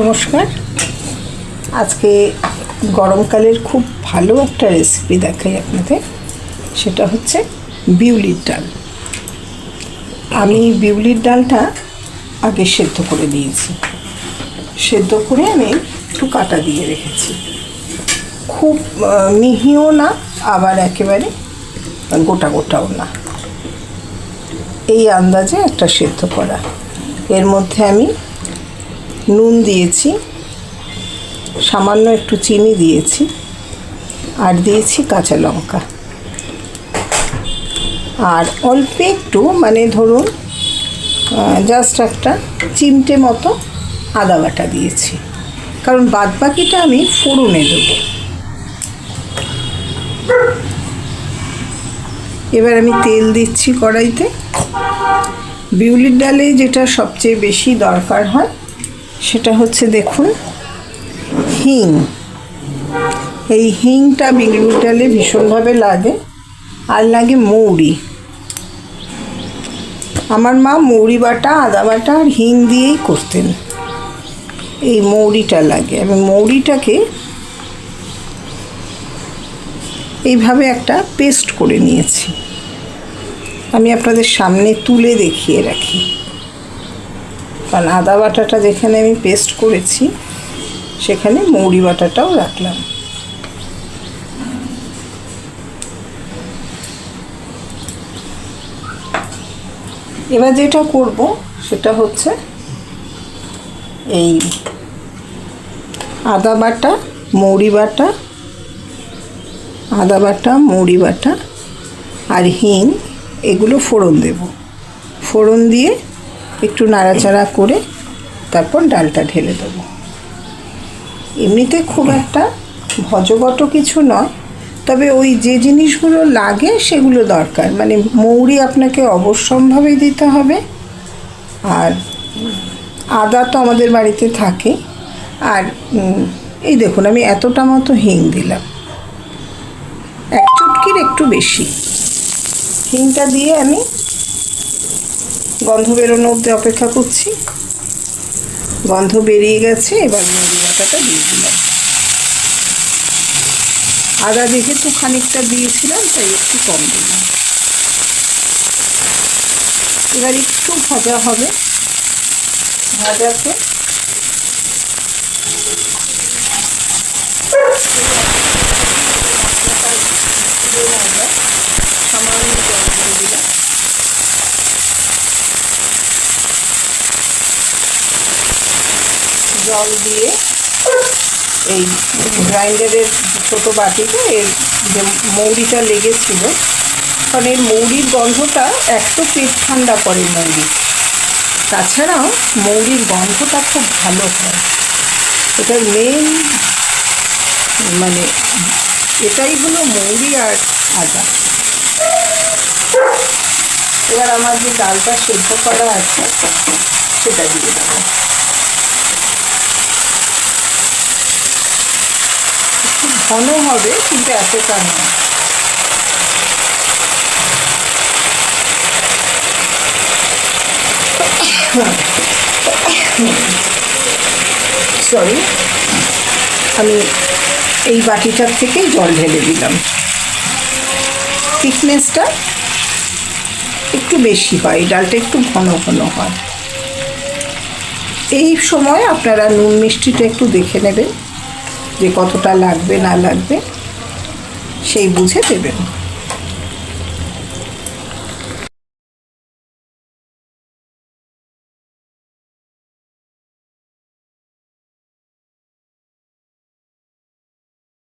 নমস্কার। আজকে গরমকালের খুব ভালো একটা রেসিপি দেখাই আপনাদের। সেটা হচ্ছে বিউলির ডাল। আমি বিউলির ডালটা আগে সেদ্ধ করে দিয়েছি সেদ্ধ করে আমি একটু কাটা দিয়ে রেখেছি। খুব মিহিও না, আবার একেবারে গোটা গোটাও না। এই আন্দাজে একটা সেদ্ধ করা। এর মধ্যে আমি নুন দিয়েছি, সামান্য একটু চিনি দিয়েছি, আর দিয়েছি কাঁচা লঙ্কা। আর অল্প একটু মানে ধরুন জাস্ট একটা চিমটে মতো আদা বাটা দিয়েছি। কারণ বাদবাকিটা আমি ফোড়নে দেবো। এবার আমি তেল দিচ্ছি কড়াইতে। বিউলির ডালে যেটা সবচেয়ে বেশি দরকার হয় সেটা হচ্ছে দেখুন, হিং। এই হিংটা বিউলির ডালে ভীষণভাবে লাগে, আর লাগে মৌরি। আমার মা মৌরি বাটা, আদা বাটা আর হিং দিয়েই করতেন। এই মৌরিটা লাগে। আমি মৌরিটাকে এইভাবে একটা পেস্ট করে নিয়েছি। আমি আপনাদের সামনে তুলে দেখিয়ে রাখি। কারণ আদা বাটাটা যেখানে আমি পেস্ট করেছি, সেখানে মৌরি বাটাটাও রাখলাম। এবার যেটা করব, সেটা হচ্ছে এই আদা বাটা, মৌরি বাটা, আদা বাটা, মৌরি বাটা আর হিং, এগুলো ফোড়ন দেব। ফোড়ন দিয়ে একটু নাড়াচাড়া করে তারপর ডালটা ঢেলে দেবো। এমনিতে খুব একটা ভজগট কিছু নয়, তবে ওই যে জিনিসগুলো লাগে সেগুলো দরকার। মানে মৌরি আপনাকে অবশ্যম্ভাবেই দিতে হবে। আর আদা তো আমাদের বাড়িতে থাকে। আর এই দেখুন, আমি এতটা মতো হিং দিলাম। এক চুটকির একটু বেশি। হিংটা দিয়ে আমি গন্ধ বেরোনো অব্দি অপেক্ষা করছি। গন্ধ বেরিয়ে গেছে, এবার মুড়ি বাটাটা দিয়ে দিলাম। আদা যেহেতু খানিকটা দিয়েছিলাম, তাই একটু কম দিলাম। এবার একটু ভাজা হবে। ভাজাতে সামান্য জল দিয়ে দিলাম জল দিয়ে এই গ্রাইন্ডারের ছোটো বাটিতে এর যে মৌরিটা লেগেছিল, কারণ এর মৌরির গন্ধটা এক তো পেট ঠান্ডা করে মৌরি তাছাড়াও মৌরির গন্ধটা খুব ভালো হয়। এটার মেন মানে এটাই হলো মৌরি আর আদা। এবার আমার যে ডালটা সেদ্ধ করা আছে, সেটা দিয়ে দেবো। ঘন হবে, কিন্তু এতটা নয় সরি আমি এই বাটিটার থেকেই জল ঢেলে দিলাম। থিকনেসটা একটু বেশি হয় ডালটা একটু ঘন ঘন হয়। এই সময় আপনারা নুন মিষ্টিটা একটু দেখে নেবেন। যে কতটা লাগবে না লাগবে সেই বুঝে দেবেন।